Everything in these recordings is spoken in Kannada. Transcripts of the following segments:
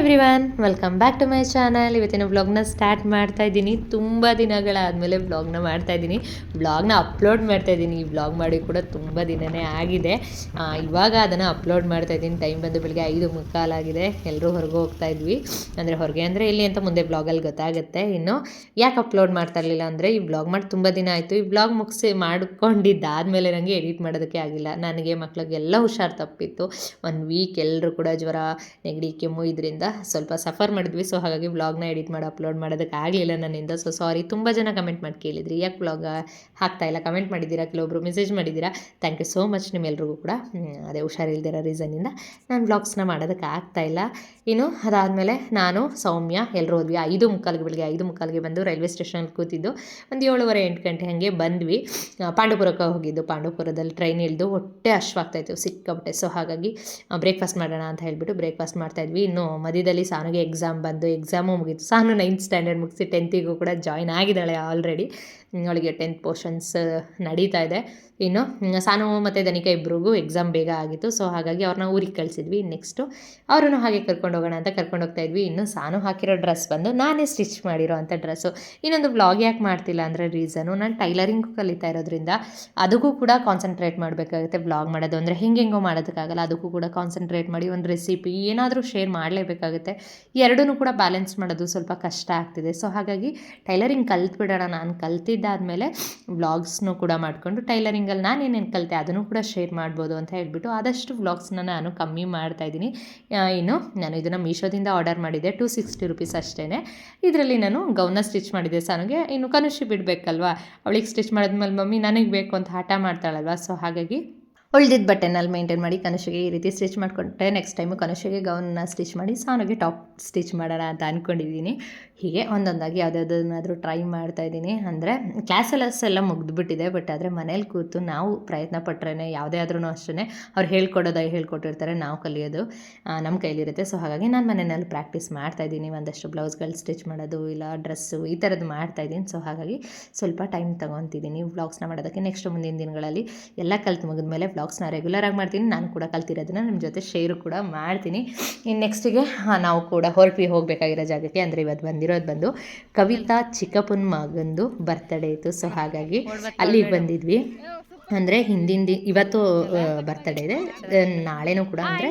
Everyone, welcome back to my channel. ಇವತ್ತಿನ ವ್ಲಾಗ್ನ ಸ್ಟಾರ್ಟ್ ಮಾಡ್ತಾ ಇದ್ದೀನಿ. ತುಂಬ ದಿನಗಳಾದಮೇಲೆ ವ್ಲಾಗ್ನ ಮಾಡ್ತಾ ಇದ್ದೀನಿ. ವ್ಲಾಗ್ನ ಅಪ್ಲೋಡ್ ಮಾಡ್ತಾ ಇದ್ದೀನಿ. ಈ ವ್ಲಾಗ್ ಮಾಡಿ ಕೂಡ ತುಂಬ ದಿನವೇ ಆಗಿದೆ. ಇವಾಗ ಅದನ್ನು ಅಪ್ಲೋಡ್ ಮಾಡ್ತಾ ಇದ್ದೀನಿ. ಟೈಮ್ ಬಂದು ಬೆಳಿಗ್ಗೆ ಐದು ಮುಕ್ಕಾಲಾಗಿದೆ ಎಲ್ಲರೂ ಹೊರಗೆ ಹೋಗ್ತಾ ಇದ್ವಿ. ಅಂದರೆ ಹೊರಗೆ ಅಂದರೆ ಇಲ್ಲಿ ಅಂತ ಮುಂದೆ ಬ್ಲಾಗಲ್ಲಿ ಗೊತ್ತಾಗುತ್ತೆ ಇನ್ನು. ಯಾಕೆ ಅಪ್ಲೋಡ್ ಮಾಡ್ತಾ ಇರಲಿಲ್ಲ ಅಂದರೆ ಈ ಬ್ಲಾಗ್ ಮಾಡಿ ತುಂಬ ದಿನ ಆಯಿತು. ಈ ಬ್ಲಾಗ್ ಮುಗಿಸಿ ಮಾಡ್ಕೊಂಡಿದ್ದಾದಮೇಲೆ ನನಗೆ ಎಡಿಟ್ ಮಾಡೋದಕ್ಕೆ ಆಗಿಲ್ಲ. ನನಗೆ ಮಕ್ಳಿಗೆಲ್ಲ ಹುಷಾರು ತಪ್ಪಿತ್ತು. ಒಂದು ವೀಕ್ ಎಲ್ಲರೂ ಕೂಡ ಜ್ವರ, ನೆಗಡಿ, ಕೆಮ್ಮು ಇದರಿಂದ ಸ್ವಲ್ಪ ಸಫರ್ ಮಾಡಿದ್ವಿ. ಸೊ ಹಾಗಾಗಿ ವ್ಲಾಗ್ನ ಎಡಿಟ್ ಮಾಡಿ ಅಪ್ಲೋಡ್ ಮಾಡೋದಕ್ಕೆ ಆಗಲಿಲ್ಲ ನನ್ನಿಂದ. ಸೊ ಸಾರಿ ತುಂಬ ಜನ ಕಮೆಂಟ್ ಮಾಡಿ ಕೇಳಿದ್ರಿ. ಯಾಕೆ ವ್ಲಾಗ್ ಹಾಕ್ತಾ ಇಲ್ಲ? ಕಮೆಂಟ್ ಮಾಡಿದ್ದೀರಾ? ಕೆಲವೊಬ್ರು ಮೆಸೇಜ್ ಮಾಡಿದ್ದೀರಾ? ಥ್ಯಾಂಕ್ ಯು ಸೋ ಮಚ್ ನಿಮ್ಮೆಲ್ರಿಗೂ ಕೂಡ. ಅದೇ ಹುಷಾರಿಲ್ದಿರೋ ರೀಸನ್ನಿಂದ ನಾನು ವ್ಲಾಗ್ಸ್ನ ಮಾಡೋದಕ್ಕೆ ಆಗ್ತಾ ಇಲ್ಲ. ಇನ್ನು ಅದಾದಮೇಲೆ ನಾನು, ಸೌಮ್ಯ ಎಲ್ಲರೂ ಹೋದ್ವಿ. ಐದು ಮುಕ್ಕಾಲಿಗೆ ಬೆಳಿಗ್ಗೆ ಐದು ಮುಕ್ಕಾಲಿಗೆ ಬಂದು ರೈಲ್ವೆ ಸ್ಟೇಷನಲ್ಲಿ ಕೂತಿದ್ದು. ಒಂದು ಏಳುವರೆ ಎಂಟು ಗಂಟೆ ಹಾಗೆ ಬಂದ್ವಿ. ಪಾಂಡುಪುರಕ್ಕೆ ಹೋಗಿದ್ದು. ಪಾಂಡುಪುರದಲ್ಲಿ ಟ್ರೈನ್ ಇಳಿದು ಹೊಟ್ಟೆ ಅಶ್ವಾಗ್ತಾಯಿತ್ತು ಸಿಕ್ಕಾಬಿಟ್ಟೆ ಸೊ ಹಾಗಾಗಿ ಬ್ರೇಕ್ಫಾಸ್ಟ್ ಮಾಡೋಣ ಅಂತ ಹೇಳಿಬಿಟ್ಟು ಬ್ರೇಕ್ಫಾಸ್ಟ್ ಮಾಡ್ತಾಯಿದ್ವಿ ಇನ್ನು ಮಧ್ಯದಲ್ಲಿ ಸಾನುಗೆ ಎಕ್ಸಾಮ್ ಬಂದು ಎಕ್ಸಾಮು ಮುಗಿತು. ಸಾನು ನೈನ್ತ್ ಸ್ಟ್ಯಾಂಡರ್ಡ್ ಮುಗಿಸಿ ಟೆಂತಿಗೂ ಕೂಡ ಜಾಯ್ನ್ ಆಗಿದ್ದಾಳೆ ಆಲ್ರೆಡಿ ಅವಳಿಗೆ ಟೆಂತ್ ಪೋರ್ಷನ್ಸ್ ನಡೀತಾ ಇದೆ. ಇನ್ನು ಸಾನು ಮತ್ತು ದನಿಕಾ ಇಬ್ಬರಿಗೂ ಎಕ್ಸಾಮ್ ಬೇಗ ಆಗಿತ್ತು. ಸೊ ಹಾಗಾಗಿ ಅವ್ರನ್ನ ಊರಿಗೆ ಕಳಿಸಿದ್ವಿ. ನೆಕ್ಸ್ಟು ಅವರನ್ನು ಹಾಗೆ ಕರ್ಕೊಂಡು ಹೋಗೋಣ ಅಂತ ಕರ್ಕೊಂಡು ಹೋಗ್ತಾ ಇದ್ವಿ. ಇನ್ನು, ಸಾನು ಹಾಕಿರೋ ಡ್ರೆಸ್ ಬಂದು ನಾನೇ ಸ್ಟಿಚ್ ಮಾಡಿರೋ ಅಂಥ ಡ್ರೆಸ್ಸು ಇನ್ನೊಂದು ಬ್ಲಾಗ್ ಯಾಕೆ ಮಾಡ್ತಿಲ್ಲ ಅಂದರೆ ರೀಸನು ನಾನು ಟೈಲರಿಂಗ್ ಕಲಿತಾ ಇರೋದ್ರಿಂದ ಅದಕ್ಕೂ ಕೂಡ ಕಾನ್ಸಂಟ್ರೇಟ್ ಮಾಡಬೇಕಾಗುತ್ತೆ ಬ್ಲಾಗ್ ಮಾಡೋದು. ಅಂದರೆ, ಹೆಂಗೆಂಗೋ ಹೆಂಗೋ ಮಾಡೋದಕ್ಕಾಗಲ್ಲ. ಅದಕ್ಕೂ ಕೂಡ ಕಾನ್ಸಂಟ್ರೇಟ್ ಮಾಡಿ ಒಂದು ರೆಸಿಪಿ ಏನಾದರೂ ಶೇರ್ ಮಾಡಲೇಬೇಕಾಗುತ್ತೆ. ಎರಡೂ ಕೂಡ ಬ್ಯಾಲೆನ್ಸ್ ಮಾಡೋದು ಸ್ವಲ್ಪ ಕಷ್ಟ ಆಗ್ತಿದೆ. ಸೊ ಹಾಗಾಗಿ ಟೈಲರಿಂಗ್ ಕಲ್ತ್ಬಿಡೋಣ. ನಾನು ಕಲ್ತಿದ್ದಾದಮೇಲೆ ವ್ಲಾಗ್ಸ್ನೂ ಕೂಡ ಮಾಡಿಕೊಂಡು ಟೈಲರಿಂಗಲ್ಲಿ ನಾನು ಏನೇನು ಕಲಿತೆ ಅದನ್ನು ಕೂಡ ಶೇರ್ ಮಾಡ್ಬೋದು ಅಂತ ಹೇಳಿಬಿಟ್ಟು ಆದಷ್ಟು ವ್ಲಾಗ್ಸ್ನ ನಾನು ಕಮ್ಮಿ ಮಾಡ್ತಾ ಆ, ಇನ್ನು ನಾನು ಇದನ್ನು ಮೀಶೋದಿಂದ ಆರ್ಡರ್ ಮಾಡಿದ್ದೆ. ಟು ಸಿಕ್ಸ್ಟಿ ರುಪೀಸ್ ಅಷ್ಟೇ ಇದರಲ್ಲಿ ನಾನು ಗೌನ ಸ್ಟಿಚ್ ಮಾಡಿದ್ದೆ ಸಾನುಗೆ. ಇನ್ನು ಕನುಷಿ ಬಿಡಬೇಕಲ್ವಾ? ಅವಳಿಗೆ ಸ್ಟಿಚ್ ಮಾಡಿದ್ಮೇಲೆ ಮಮ್ಮಿ ನನಗೆ ಬೇಕು ಅಂತ ಹಠ ಮಾಡ್ತಾಳಲ್ವ? ಸೊ ಹಾಗಾಗಿ ಉಳ್ದಿದ್ದ ಬಟ್ಟೆನಲ್ಲಿ ಮೇಂಟೈನ್ ಮಾಡಿ ಕನುಷಿಗೆ ಈ ರೀತಿ ಸ್ಟಿಚ್ ಮಾಡಿಕೊಂಡ್ರೆ ನೆಕ್ಸ್ಟ್ ಟೈಮು ಕನುಷಿಗೆ ಗೌನ್ನ ಸ್ಟಿಚ್ ಮಾಡಿ ಸಾನುಗೆ ಟಾಪ್ ಸ್ಟಿಚ್ ಮಾಡೋಣ ಅಂತ ಅಂದ್ಕೊಂಡಿದ್ದೀನಿ ಹೀಗೆ ಒಂದೊಂದಾಗಿ ಯಾವುದಾದ್ರನ್ನಾದರೂ ಟ್ರೈ ಮಾಡ್ತಾ ಇದ್ದೀನಿ. ಅಂದರೆ ಕ್ಲಾಸೆಲ್ಲಸ್ ಎಲ್ಲ ಮುಗಿದ್ಬಿಟ್ಟಿದೆ ಬಟ್ ಆದರೆ ಮನೇಲಿ ಕೂತು ನಾವು ಪ್ರಯತ್ನ ಪಟ್ರೇ ಯಾವುದೇ ಆದ್ರೂ ಅಷ್ಟೇ ಅವ್ರು ಹೇಳ್ಕೊಡೋದಾಗಿ ಹೇಳ್ಕೊಟ್ಟಿರ್ತಾರೆ, ನಾವು ಕಲಿಯೋದು ನಮ್ಮ ಕೈಲಿರುತ್ತೆ. ಸೊ ಹಾಗಾಗಿ ನಾನು ಮನೆಯಲ್ಲಿ ಪ್ರಾಕ್ಟೀಸ್ ಮಾಡ್ತಾ ಇದ್ದೀನಿ. ಒಂದಷ್ಟು ಬ್ಲೌಸ್ಗಳು ಸ್ಟಿಚ್ ಮಾಡೋದು ಇಲ್ಲ ಡ್ರೆಸ್ಸು ಈ ಥರದ್ದು ಮಾಡ್ತಾ ಇದ್ದೀನಿ. ಸೊ ಹಾಗಾಗಿ ಸ್ವಲ್ಪ ಟೈಮ್ ತೊಗೊತಿದ್ದೀನಿ. ವ್ಲಾಗ್ಸ್ನ ಮಾಡೋದಕ್ಕೆ ನೆಕ್ಸ್ಟ್ ಮುಂದಿನ ದಿನಗಳಲ್ಲಿ ಎಲ್ಲ ಕಲ್ತು ಮುಗಿದ್ಮೇಲೆ ವ್ಲಾಗ್ಸ್ನ ರೆಗ್ಯುಲರಾಗಿ ಮಾಡ್ತೀನಿ. ನಾನು ಕೂಡ ಕಲ್ತಿರೋದನ್ನ ನಿಮ್ಮ ಜೊತೆ ಶೇರು ಕೂಡ ಮಾಡ್ತೀನಿ. ಇನ್ನು ನೆಕ್ಸ್ಟಿಗೆ ನಾವು ಕೂಡ ಹೊರಪಿ ಹೋಗಬೇಕಾಗಿರೋ ಜಾಗಕ್ಕೆ ಅಂದರೆ ಇವತ್ತು ಬಂದಿರೋದು ಬಂದು ಕವಿತಾ ಚಿಕ್ಕಪ್ಪನ ಮಗಂದು ಬರ್ತಡೇ ಇತ್ತು. ಸೊ ಹಾಗಾಗಿ ಅಲ್ಲಿಗೆ ಬಂದಿದ್ವಿ. ಅಂದರೆ ಹಿಂದಿನ ದಿ ಇವತ್ತು ಬರ್ತಡೇ ಇದೆ. ನಾಳೆನೂ ಕೂಡ ಅಂದರೆ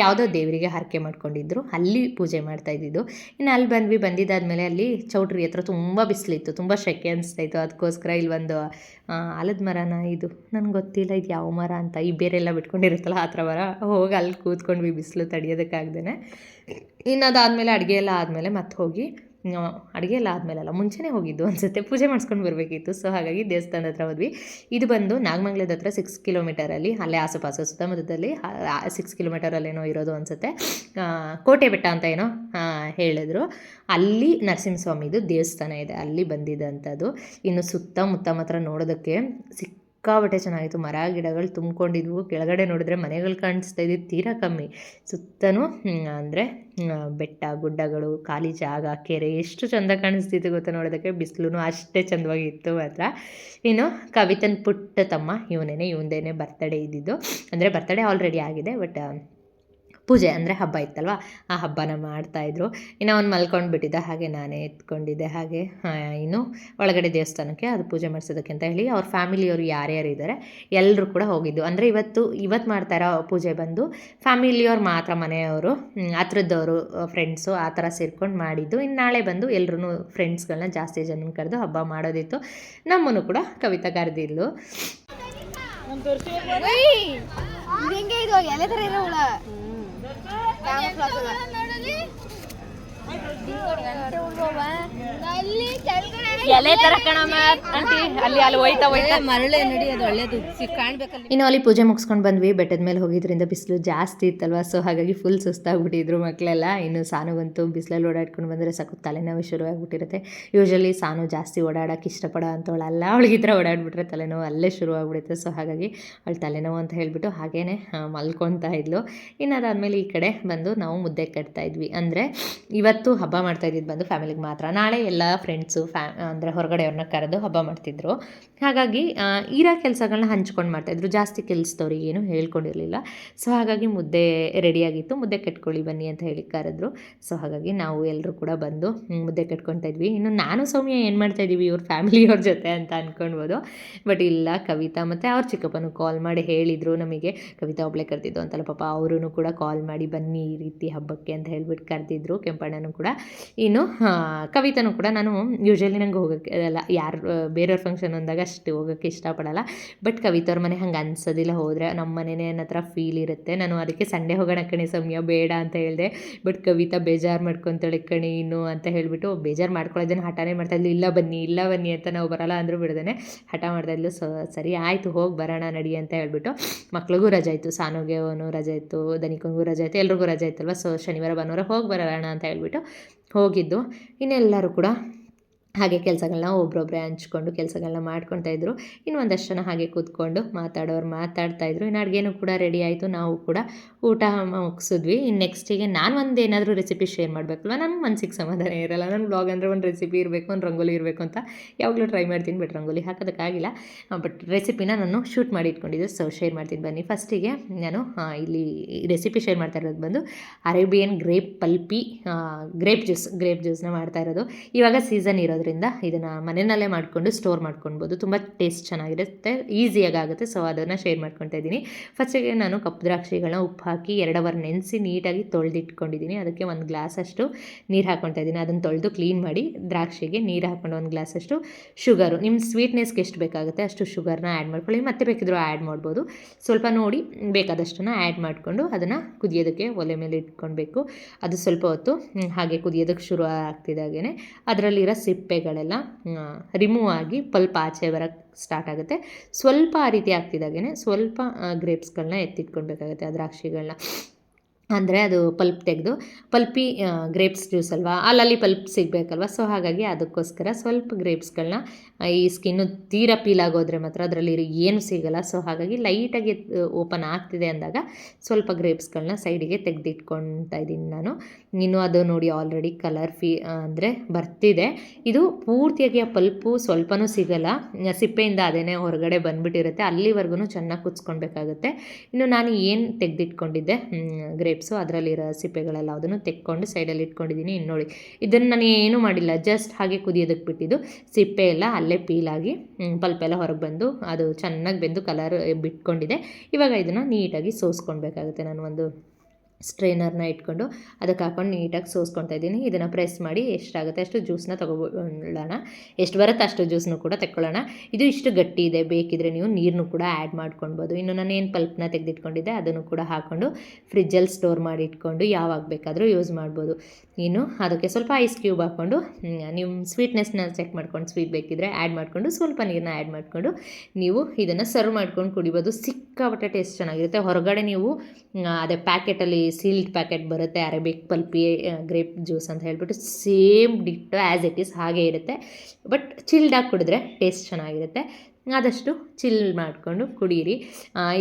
ಯಾವುದೋ ದೇವರಿಗೆ ಹರಕೆ ಮಾಡ್ಕೊಂಡಿದ್ರು. ಅಲ್ಲಿ ಪೂಜೆ ಮಾಡ್ತಾ ಇದ್ದಿದ್ದು. ಇನ್ನು ಅಲ್ಲಿ ಬಂದ್ವಿ ಬಂದಿದ್ದಾದಮೇಲೆ ಅಲ್ಲಿ ಚೌಟ್ರಿ ಹತ್ರ ತುಂಬ ಬಿಸಿಲಿತ್ತು ತುಂಬ ಶೆಕೆ ಅನಿಸ್ತಾ ಇತ್ತು. ಅದಕ್ಕೋಸ್ಕರ ಇಲ್ಲಿ ಒಂದು ಆಲದ ಮರನ ಇದು? ನನಗೆ ಗೊತ್ತಿಲ್ಲ ಇದು ಯಾವ ಮರ ಅಂತ. ಈ ಬೇರೆಲ್ಲ ಬಿಟ್ಕೊಂಡಿರುತ್ತಲ್ಲ ಆ ಥರ ಮರ. ಹೋಗಿ ಅಲ್ಲಿ ಕೂತ್ಕೊಂಡ್ವಿ ಬಿಸಿಲು ತಡಿಯೋದಕ್ಕಾಗ್ದೇ ಇನ್ನು ಅದಾದಮೇಲೆ ಅಡುಗೆ ಎಲ್ಲ ಆದಮೇಲೆ ಮತ್ತೆ ಹೋಗಿ ಅಡುಗೆ ಎಲ್ಲ ಆದಮೇಲಲ್ಲ ಮುಂಚೆನೇ ಹೋಗಿದ್ದು ಅನಿಸುತ್ತೆ. ಪೂಜೆ ಮಾಡಿಸ್ಕೊಂಡು ಬರಬೇಕಿತ್ತು. ಸೊ ಹಾಗಾಗಿ ದೇವಸ್ಥಾನದ ಹತ್ರ ಹೋದ್ವಿ. ಇದು ಬಂದು ನಾಗಮಂಗ್ಲದ ಹತ್ರ ಸಿಕ್ಸ್ ಕಿಲೋಮೀಟರಲ್ಲಿ ಅಲ್ಲೇ ಆಸುಪಾಸು, ಸುತ್ತಮುತ್ತದಲ್ಲಿ ಸಿಕ್ಸ್ ಕಿಲೋಮೀಟರಲ್ಲೇನೋ ಇರೋದು ಅನಿಸುತ್ತೆ. ಕೋಟೆ ಬೆಟ್ಟ ಅಂತ ಏನೋ ಹೇಳಿದ್ರು. ಅಲ್ಲಿ ನರಸಿಂಹಸ್ವಾಮಿದು ದೇವಸ್ಥಾನ ಇದೆ. ಅಲ್ಲಿ ಬಂದಿದ್ದಂಥದ್ದು ಇನ್ನು ಸುತ್ತಮುತ್ತ ಮಾತ್ರ ನೋಡೋದಕ್ಕೆ ಸಿಕ್ಕಾಬಟ್ಟೆ ಚೆನ್ನಾಗಿತ್ತು, ಮರ, ಗಿಡಗಳು ತುಂಬ್ಕೊಂಡಿದ್ವು. ಕೆಳಗಡೆ ನೋಡಿದ್ರೆ ಮನೆಗಳು ಕಾಣಿಸ್ತಾ ಇದ್ದಿದ್ದು ತೀರಾ ಕಮ್ಮಿ. ಸುತ್ತಲೂ ಅಂದರೆ ಬೆಟ್ಟ, ಗುಡ್ಡಗಳು, ಖಾಲಿ ಜಾಗ, ಕೆರೆ, ಎಷ್ಟು ಚಂದ ಕಾಣಿಸ್ತಿತ್ತು ಗೊತ್ತಾ ನೋಡೋದಕ್ಕೆ? ಬಿಸಿಲು ಅಷ್ಟೇ ಚಂದವಾಗಿ ಇತ್ತು ಮಾತ್ರ. ಇನ್ನು ಕವಿತನ್ ಪುಟ್ಟ ತಮ್ಮ ಇವನೇನೆ, ಇವಂದೇನೆ ಬರ್ತಡೇ ಇದ್ದಿದ್ದು. ಅಂದರೆ ಬರ್ತಡೇ ಆಲ್ರೆಡಿ ಆಗಿದೆ ಬಟ್ ಪೂಜೆ ಅಂದರೆ ಹಬ್ಬ ಇತ್ತಲ್ವ? ಆ ಹಬ್ಬನ ಮಾಡ್ತಾಯಿದ್ರು ಇನ್ನು ಅವ್ನು ಮಲ್ಕೊಂಡು ಬಿಟ್ಟಿದ್ದ ಹಾಗೆ ನಾನೇ ಎತ್ಕೊಂಡಿದ್ದೆ. ಹಾಗೆ ಇನ್ನು ಒಳಗಡೆ ದೇವಸ್ಥಾನಕ್ಕೆ ಅದು ಪೂಜೆ ಮಾಡಿಸೋದಕ್ಕೆ ಅಂತ ಹೇಳಿ ಅವ್ರ ಫ್ಯಾಮಿಲಿಯವರು ಯಾರ್ಯಾರು ಇದ್ದಾರೆ ಎಲ್ಲರೂ ಕೂಡ ಹೋಗಿದ್ದು. ಅಂದರೆ ಇವತ್ತು ಇವತ್ತು ಮಾಡ್ತಾ ಪೂಜೆ ಬಂದು ಫ್ಯಾಮಿಲಿಯವ್ರು ಮಾತ್ರ ಮನೆಯವರು ಹತ್ರದವರು ಫ್ರೆಂಡ್ಸು ಆ ಥರ ಸೇರ್ಕೊಂಡು ಮಾಡಿದ್ದು. ಇನ್ನು ನಾಳೆ ಬಂದು ಎಲ್ಲರೂ ಫ್ರೆಂಡ್ಸ್ಗಳನ್ನ ಜಾಸ್ತಿ ಜನ ಕರೆದು ಹಬ್ಬ ಮಾಡೋದಿತ್ತು. ನಮ್ಮನ್ನು ಕೂಡ ಕವಿತಾ ಕರೆದಿದ್ಲು. ಇದು? ಥರ ಇರೋ ಹುಳ ಎಲೆ ತರ ಕಣಮ್ಮ. ಆಂಟಿ ಅಲ್ಲಿ ಅಲ್ಲಿ ಹೋಯ್ತಾ ಹೋಯ್ತಾ. ಮರಳೆ ನಡಿ ಅದು ಒಳ್ಳೇದು. ಸಿಕ್ ಕಾಣ್ಬೇಕಲ್ಲಿ. ಇನ್ನು ಅಲ್ಲಿ ಪೂಜೆ ಮುಗಿಸ್ಕೊಂಡು ಬಂದ್ವಿ. ಬೆಟ್ಟದ ಮೇಲೆ ಹೋಗಿದ್ರಿಂದ ಬಿಸಿಲು ಜಾಸ್ತಿ ಇತ್ತಲ್ವಾ? ಸೊ ಹಾಗಾಗಿ ಫುಲ್ ಸುಸ್ತಾಗ್ಬಿಟ್ಟಿದ್ರು ಮಕ್ಕಳೆಲ್ಲ ಇನ್ನು ಸಾನುಗಂತೂ ಬಿಸಿಲಲ್ಲಿ ಓಡಾಡ್ಕೊಂಡು ಬಂದರೆ ಸಾಕು ತಲೆನೋವು ಶುರುವಾಗ್ಬಿಟ್ಟಿರುತ್ತೆ. ಯೂಶಲಿ ಸಾನು ಜಾಸ್ತಿ ಓಡಾಡೋಕೆ ಇಷ್ಟಪಡೋ ಅಂಥವಳಲ್ಲ ಅವಳಿಗೆ ಈ ಥರ ಓಡಾಡ್ಬಿಟ್ರೆ ತಲೆನೋವು ಅಲ್ಲೇ ಶುರುವಾಗ್ಬಿಡುತ್ತೆ. ಸೊ ಹಾಗಾಗಿ ಅವಳು ತಲೆನೋವು ಅಂತ ಹೇಳ್ಬಿಟ್ಟು ಹಾಗೇ ಮಲ್ಕೊತಾ ಇದ್ಲು. ಇನ್ನು ಅದಾದಮೇಲೆ ಈ ಕಡೆ ಬಂದು ನಾವು ಮುದ್ದೆ ಕಟ್ತಾ ಇದ್ವಿ. ಅಂದರೆ ಇವತ್ತು ಇವತ್ತು ಹಬ್ಬ ಮಾಡ್ತಾ ಇದ್ದಿದ್ದು ಬಂದು ಫ್ಯಾಮಿಲಿಗೆ ಮಾತ್ರ. ನಾಳೆ ಎಲ್ಲ ಫ್ರೆಂಡ್ಸು ಫ್ಯಾ ಅಂದರೆ ಹೊರಗಡೆಯವ್ರನ್ನ ಕರೆದು ಹಬ್ಬ ಮಾಡ್ತಿದ್ರು. ಹಾಗಾಗಿ ಇರೋ ಕೆಲಸಗಳನ್ನ ಹಂಚ್ಕೊಂಡು ಮಾಡ್ತಾಯಿದ್ರು ಜಾಸ್ತಿ ಕೆಲಸದವ್ರಿಗೆ ಏನು ಹೇಳ್ಕೊಂಡಿರಲಿಲ್ಲ. ಸೊ ಹಾಗಾಗಿ ಮುದ್ದೆ ರೆಡಿಯಾಗಿತ್ತು ಮುದ್ದೆ ಕಟ್ಕೊಳ್ಳಿ ಬನ್ನಿ ಅಂತ ಹೇಳಿ ಕರೆದ್ರು. ಸೊ ಹಾಗಾಗಿ ನಾವು ಎಲ್ಲರೂ ಕೂಡ ಬಂದು ಮುದ್ದೆ ಕಟ್ಕೊತಾ ಇದ್ವಿ. ಇನ್ನು ನಾನು, ಸೌಮ್ಯ ಏನು ಮಾಡ್ತಾ ಇದ್ದೀವಿ? ಇವ್ರ ಫ್ಯಾಮಿಲಿಯವ್ರ ಜೊತೆ ಅಂತ ಅಂದ್ಕೊಳ್ಬೋದು ಬಟ್ ಇಲ್ಲ, ಕವಿತಾ ಮತ್ತು ಅವ್ರ ಚಿಕ್ಕಪ್ಪನೂ ಕಾಲ್ ಮಾಡಿ ಹೇಳಿದರು ನಮಗೆ. ಕವಿತಾ ಒಬ್ಳೆ ಕರೆದಿದ್ದು ಅಂತಲ್ಲ ಪಾಪ ಅವರೂ ಕೂಡ ಕಾಲ್ ಮಾಡಿ ಬನ್ನಿ ಈ ರೀತಿ ಹಬ್ಬಕ್ಕೆ ಅಂತ ಹೇಳ್ಬಿಟ್ಟು ಕರೆದಿದ್ರು. ಕೆಂಪಣ್ಣನೂ ಕೂಡ. ಇನ್ನು ಕವಿತನೂ ಕೂಡ ನಾನು ಯೂಶ್ವಲಿ ನಂಗೆ ಹೋಗೋಕ್ಕೆ ಅಲ್ಲ ಯಾರು ಬೇರೆಯವ್ರ ಫಂಕ್ಷನ್ ಅಂದಾಗ ಅಷ್ಟು ಹೋಗೋಕ್ಕೆ ಇಷ್ಟಪಡಲ್ಲ. ಬಟ್ ಕವಿತವ್ರ ಮನೆ ಹಂಗೆ ಅನ್ಸೋದಿಲ್ಲ, ಹೋದರೆ ನಮ್ಮ ಮನೇನೇ ಅನ್ನೋ ಥರ ಫೀಲ್ ಇರುತ್ತೆ. ನಾನು ಅದಕ್ಕೆ ಸಂಡೇ ಹೋಗೋಣ ಕಣಿ ಸಮಯ, ಬೇಡ ಅಂತ ಹೇಳಿದೆ. ಬಟ್ ಕವಿತಾ ಬೇಜಾರು ಮಾಡ್ಕೊತಾಳೆ ಕಣಿ ಇನ್ನು ಅಂತ ಹೇಳಿಬಿಟ್ಟು ಬೇಜಾರು ಮಾಡ್ಕೊಳ್ಳೋದನ್ನು ಹಠನೇ ಮಾಡ್ತಾಯಿದ್ಲು ಇಲ್ಲ ಬನ್ನಿ ಇಲ್ಲ ಬನ್ನಿ ಅಂತ ನಾವು ಬರಲ್ಲ ಅಂದರೂ ಬಿಡ್ದೇ ಹಠ ಮಾಡ್ತಾಯಿದ್ಲು ಸೊ, ಸರಿ, ಆಯಿತು, ಹೋಗಿ ಬರೋಣ ನಡಿ ಅಂತ ಹೇಳ್ಬಿಟ್ಟು ಮಕ್ಳಿಗೂ ರಜೆ ಇತ್ತು ಸಾನುಗೆ ಅವನು ರಜೆ ಇತ್ತು ದನಿಕನಿಗೂ ರಜೆ ಇತ್ತು ಎಲ್ರಿಗೂ ರಜೆ ಇತ್ತಲ್ವ ಸೊ ಶನಿವಾರ, ಭಾನುವಾರ ಹೋಗಿ ಬರೋಣ ಅಂತ ಹೇಳ್ಬಿಟ್ಟು. ಹೋಗಿದ್ದು. ಇನ್ನೆಲ್ಲರೂ ಕೂಡ ಹಾಗೆ ಕೆಲಸಗಳನ್ನ ಒಬ್ಬೊಬ್ಬರೆ ಹಂಚ್ಕೊಂಡು ಕೆಲಸಗಳನ್ನ ಮಾಡ್ಕೊತಾ ಇದ್ರು. ಇನ್ನು ಒಂದಷ್ಟು ಜನ ಹಾಗೆ ಕೂತ್ಕೊಂಡು ಮಾತಾಡೋರು ಮಾತಾಡ್ತಾ ಇದ್ರು. ಇನ್ನು ಅಡುಗೆನೂ ಕೂಡ ರೆಡಿ ಆಯಿತು. ನಾವು ಕೂಡ ಊಟ ಮುಗಿಸಿದ್ವಿ. ಇನ್ನು ನೆಕ್ಸ್ಟಿಗೆ ನಾನು ಒಂದು ಏನಾದರೂ ರೆಸಿಪಿ ಶೇರ್ ಮಾಡಬೇಕಲ್ವ? ನನ್ನ ಮನ್ಸಿಗೆ ಸಮಾಧಾನ ಇರಲ್ಲ. ನನ್ನ ಬ್ಲಾಗ್ ಅಂದರೆ ಒಂದು ರೆಸಿಪಿ ಇರಬೇಕು, ಒಂದು ರಂಗೋಲಿ ಇರಬೇಕು ಅಂತ ಯಾವಾಗಲೂ ಟ್ರೈ ಮಾಡ್ತೀನಿ. ಬಟ್ ರಂಗೋಲಿ ಹಾಕೋದಕ್ಕಾಗಿಲ್ಲ. ಬಟ್ ರೆಸಿಪಿನ ನಾನು ಶೂಟ್ ಮಾಡಿ ಇಟ್ಕೊಂಡಿದ್ದೆ. ಸೊ ಶೇರ್ ಮಾಡ್ತೀನಿ ಬನ್ನಿ. ಫಸ್ಟಿಗೆ ನಾನು ಇಲ್ಲಿ ರೆಸಿಪಿ ಶೇರ್ ಮಾಡ್ತಾ ಇರೋದು ಬಂದು Arabian grape pulpy grape juice grape ಜ್ಯೂಸ್ನ ಮಾಡ್ತಾ ಇರೋದು. ಇವಾಗ ಸೀಸನ್ ಇರೋದ್ರಿಂದ ಇದನ್ನು ಮನೆಯಲ್ಲೇ ಮಾಡಿಕೊಂಡು ಸ್ಟೋರ್ ಮಾಡ್ಕೊಳ್ಬೋದು. ತುಂಬ ಟೇಸ್ಟ್ ಚೆನ್ನಾಗಿರುತ್ತೆ ಈಸಿಯಾಗಿ ಆಗುತ್ತೆ ಸೊ ಅದನ್ನು ಶೇರ್ ಮಾಡ್ಕೊತಾ ಇದ್ದೀನಿ. ಫಸ್ಟಿಗೆ ನಾನು ಕಪ್ಪು ದ್ರಾಕ್ಷಿಗಳನ್ನ ಉಪ್ಪು ಹಾಕಿ ಎರಡು ಅವರ್ ನೆನೆಸಿ ನೀಟಾಗಿ ತೊಳೆದಿಟ್ಕೊಂಡಿದ್ದೀನಿ. ಅದಕ್ಕೆ ಒಂದು ಗ್ಲಾಸ್ ಅಷ್ಟು ನೀರು ಹಾಕ್ಕೊತಾ ಇದ್ದೀನಿ. ಅದನ್ನು ತೊಳೆದು ಕ್ಲೀನ್ ಮಾಡಿ ದ್ರಾಕ್ಷಿಗೆ ನೀರು ಹಾಕ್ಕೊಂಡು ಒಂದು ಗ್ಲಾಸ್ ಅಷ್ಟು ಶುಗರು ನಿಮ್ಮ ಸ್ವೀಟ್ನೆಸ್ಗೆ ಎಷ್ಟು ಬೇಕಾಗುತ್ತೆ ಅಷ್ಟು ಶುಗರ್ನ ಆ್ಯಡ್ ಮಾಡ್ಕೊಳ್ಳಿ. ಮತ್ತೆ ಬೇಕಿದ್ರೂ ಆ್ಯಡ್ ಮಾಡ್ಬೋದು. ಸ್ವಲ್ಪ ನೋಡಿ ಬೇಕಾದಷ್ಟನ್ನು ಆ್ಯಡ್ ಮಾಡಿಕೊಂಡು ಅದನ್ನು ಕುದಿಯೋದಕ್ಕೆ ಒಲೆ ಮೇಲೆ ಇಟ್ಕೊಳ್ಬೇಕು. ಅದು ಸ್ವಲ್ಪ ಹೊತ್ತು ಹಾಗೆ ಕುದಿಯೋದಕ್ಕೆ ಶುರು ಆಗ್ತಿದ್ದಾಗೇ ಅದರಲ್ಲಿರೋ ಸಿಪ್ಪೆಗಳೆಲ್ಲ ರಿಮೂವ್ ಆಗಿ ಪಲ್ಪ್ ಆಚೆ ಬರೋಕ್ಕೆ ಸ್ಟಾರ್ಟ್ ಆಗುತ್ತೆ. ಸ್ವಲ್ಪ ಆ ರೀತಿ ಆಗ್ತಿದ್ದಾಗೇ ಸ್ವಲ್ಪ ಗ್ರೇಪ್ಸ್ಗಳನ್ನ ಎತ್ತಿಟ್ಕೊಳ್ಬೇಕಾಗುತ್ತೆ, ಆ ದ್ರಾಕ್ಷಿಗಳನ್ನ ಅಂದರೆ ಅದು ಪಲ್ಪ್ ತೆಗೆದು, ಪಲ್ಪಿ ಗ್ರೇಪ್ಸ್ ಜ್ಯೂಸ್ ಅಲ್ವಾ, ಅಲ್ಲಲ್ಲಿ ಪಲ್ಪ್ ಸಿಗಬೇಕಲ್ವ? ಸೊ ಹಾಗಾಗಿ ಅದಕ್ಕೋಸ್ಕರ ಸ್ವಲ್ಪ ಗ್ರೇಪ್ಸ್ಗಳನ್ನ ಈ ಸ್ಕಿನ್ನು ತೀರಾ ಪೀಲ್ ಆಗೋದ್ರೆ ಮಾತ್ರ ಅದರಲ್ಲಿ ಏನು ಸಿಗಲ್ಲ. ಸೊ ಹಾಗಾಗಿ ಲೈಟಾಗಿ ಓಪನ್ ಆಗ್ತಿದೆ ಅಂದಾಗ ಸ್ವಲ್ಪ ಗ್ರೇಪ್ಸ್ಗಳನ್ನ ಸೈಡಿಗೆ ತೆಗೆದಿಟ್ಕೊಳ್ತಾ ಇದ್ದೀನಿ ನಾನು. ಇನ್ನು ಅದು ನೋಡಿ ಆಲ್ರೆಡಿ ಕಲರ್ ಫೀ ಅಂದರೆ ಬರ್ತಿದೆ. ಇದು ಪೂರ್ತಿಯಾಗಿ ಆ ಪಲ್ಪು ಸ್ವಲ್ಪನೂ ಸಿಗಲ್ಲ. ಸಿಪ್ಪೆಯಿಂದ ಅದೇನೇ ಹೊರಗಡೆ ಬಂದುಬಿಟ್ಟಿರುತ್ತೆ. ಅಲ್ಲಿವರೆಗೂ ಚೆನ್ನಾಗಿ ಕುಚ್ಕೊಳ್ಬೇಕಾಗುತ್ತೆ. ಇನ್ನು ನಾನು ಏನು ತೆಗೆದಿಟ್ಕೊಂಡಿದ್ದೆ? ಗ್ರೇಪ್ಸು ಅದರಲ್ಲಿರೋ ಸಿಪ್ಪೆಗಳೆಲ್ಲ ಅದನ್ನು ತೆಕ್ಕೊಂಡು ಸೈಡಲ್ಲಿ ಇಟ್ಕೊಂಡಿದ್ದೀನಿ. ಇನ್ನು ನೋಡಿ, ಇದನ್ನು ನಾನು ಏನೂ ಮಾಡಿಲ್ಲ, ಜಸ್ಟ್ ಹಾಗೆ ಕುದಿಯೋದಕ್ಕೆ ಬಿಟ್ಟಿದ್ದು. ಸಿಪ್ಪೆ ಎಲ್ಲ ಅಲ್ಲೇ ಪೀಲಾಗಿ ಪಲ್ಪೆಲ್ಲ ಹೊರಗೆ ಬಂದು ಅದು ಚೆನ್ನಾಗಿ ಬೆಂದು ಕಲರ್ ಬಿಟ್ಕೊಂಡಿದೆ. ಇವಾಗ ಇದನ್ನು ನೀಟಾಗಿ ಸೋಸ್ಕೊಳ್ಬೇಕಾಗುತ್ತೆ. ನಾನು ಒಂದು ಸ್ಟ್ರೈನರ್ನ ಇಟ್ಕೊಂಡು ಅದಕ್ಕೆ ಹಾಕ್ಕೊಂಡು ನೀಟಾಗಿ ಸೋಸ್ಕೊತಾ ಇದ್ದೀನಿ. ಇದನ್ನು ಪ್ರೆಸ್ ಮಾಡಿ ಎಷ್ಟಾಗುತ್ತೆ ಅಷ್ಟು ಜ್ಯೂಸನ್ನ ತೊಗೊಳ್ಳೋಣ. ಎಷ್ಟು ಬರುತ್ತೆ ಅಷ್ಟು ಜ್ಯೂಸ್ನು ಕೂಡ ತೆಕ್ಕೊಳ್ಳೋಣ. ಇದು ಇಷ್ಟು ಗಟ್ಟಿ ಇದೆ. ಬೇಕಿದ್ರೆ ನೀವು ನೀರನ್ನು ಕೂಡ ಆ್ಯಡ್ ಮಾಡ್ಕೊಳ್ಬೋದು. ಇನ್ನು ನಾನು ಏನು ಪಲ್ಪ್ನ ತೆಗೆದಿಟ್ಕೊಂಡಿದ್ದೆ ಅದನ್ನು ಕೂಡ ಹಾಕ್ಕೊಂಡು ಫ್ರಿಜ್ಜಲ್ಲಿ ಸ್ಟೋರ್ ಮಾಡಿ ಇಟ್ಕೊಂಡು ಯಾವಾಗ ಬೇಕಾದರೂ ಯೂಸ್ ಮಾಡ್ಬೋದು. ಇನ್ನು ಅದಕ್ಕೆ ಸ್ವಲ್ಪ ಐಸ್ ಕ್ಯೂಬ್ ಹಾಕ್ಕೊಂಡು ನಿಮ್ಮ ಸ್ವೀಟ್ನೆಸ್ನ ಚೆಕ್ ಮಾಡ್ಕೊಂಡು ಸ್ವೀಟ್ ಬೇಕಿದ್ರೆ ಆ್ಯಡ್ ಮಾಡಿಕೊಂಡು ಸ್ವಲ್ಪ ನೀರನ್ನ ಆ್ಯಡ್ ಮಾಡಿಕೊಂಡು ನೀವು ಇದನ್ನು ಸರ್ವ್ ಮಾಡ್ಕೊಂಡು ಕುಡಿಬೋದು. ಸಿಕ್ಕಾಪಟ್ಟೆ ಟೇಸ್ಟ್ ಚೆನ್ನಾಗಿರುತ್ತೆ. ಹೊರಗಡೆ ನೀವು, ಅದೇ ಪ್ಯಾಕೆಟಲ್ಲಿ ಸೀಲ್ಡ್ ಪ್ಯಾಕೆಟ್ ಬರುತ್ತೆ, ಅರೇಬಿಕ್ ಪಲ್ಪಿ ಗ್ರೇಪ್ ಜ್ಯೂಸ್ ಅಂತ ಹೇಳ್ಬಿಟ್ಟು same ditto as it is ಹಾಗೆ ಇರುತ್ತೆ. ಬಟ್ ಚಿಲ್ಡಾಗಿ ಕುಡಿದ್ರೆ ಟೇಸ್ಟ್ ಚೆನ್ನಾಗಿರುತ್ತೆ. ಆದಷ್ಟು ಚಿಲ್ ಮಾಡಿಕೊಂಡು ಕುಡೀರಿ.